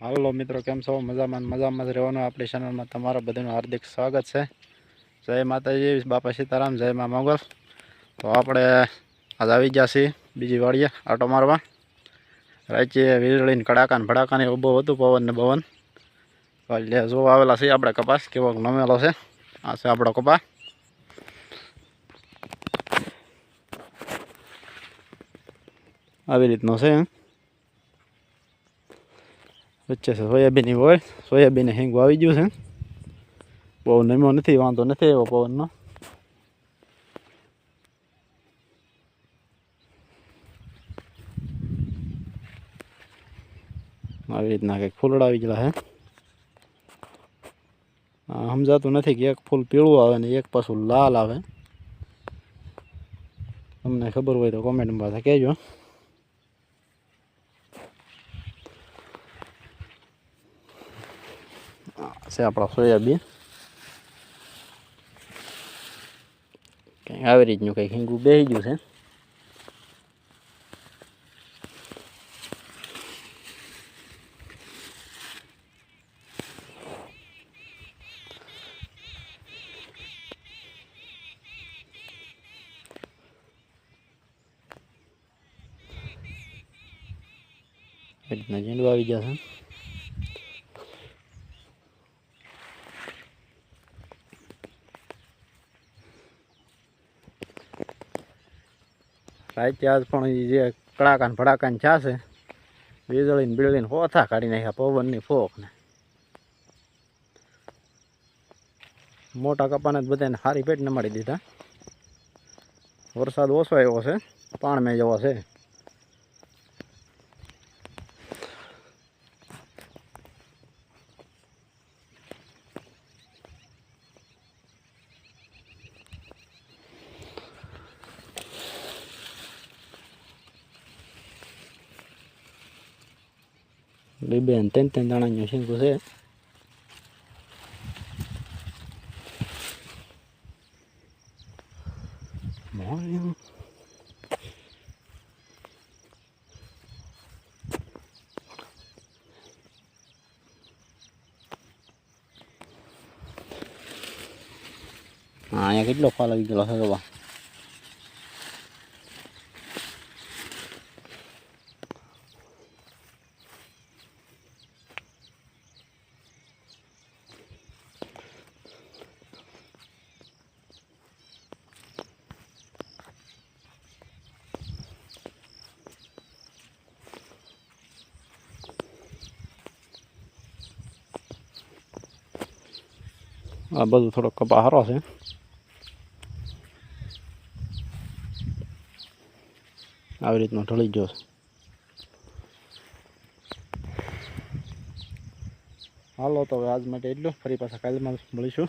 હાલો મિત્રો, કેમ છો? મજામાં મજામાં જ રહેવાનું આપણી ચેનલમાં તમારા બધાનું હાર્દિક સ્વાગત છે. જય માતાજી, બાપા સીતારામ, જય મા મંગલ. તો આપણે આજ આવી ગયા છીએ બીજી વાડીએ આટો મારવા. રાચીએ વીજળીને કડાકાને ને ઊભો હતું, પવન ને પવન એટલે જોવા આવેલા છીએ આપણે કપાસ, કેવો નમેલો છે. આ છે આપણો કપા આવી રીતનો છે વચ્ચે છે સોયાબીનની હોય સોયાબીન હિંગું આવી ગયું છે બહુ નમ્યો નથી વાંધો નથી એવો પવનનો આવી રીતના કંઈક ફૂલડા આવી ગયેલા આ સમજાતું નથી કે એક ફૂલ પીળું આવે ને એક પાછું લાલ આવે તમને ખબર હોય તો કોમેન્ટમાં પાછા કહેજો આ છે આપણા સોયાબીન કંઈક આવી રીતનું કંઈક હિંગું બેસી ગયું છે એ રીતના ઝીંડવા આવી ગયા છે રાતે આજ પણ એ જે કડાકા ને ભડાકા ને છા છે વીજળી ને બીજળી ને હોથા કાઢી નાખ્યા પવનની ફોકને. મોટા કપાને જ બધાને સારી પેટ મળી દીધા. વરસાદ ઓછો આવ્યો છે પાણમે જેવો છે. બે બે ને ત્રણ ત્રણ દાણાનું શીંગું છે મોર્નિંગ હા અહીંયા કેટલો ફાલ આવી ગયેલો છે બાબા આ બધું થોડોક કપા સારો છે. આવી રીતનો ઢળી ગયો છે. હાલો, તો હવે આજ માટે એટલું. ફરી પાછા કાલમાં મળીશું.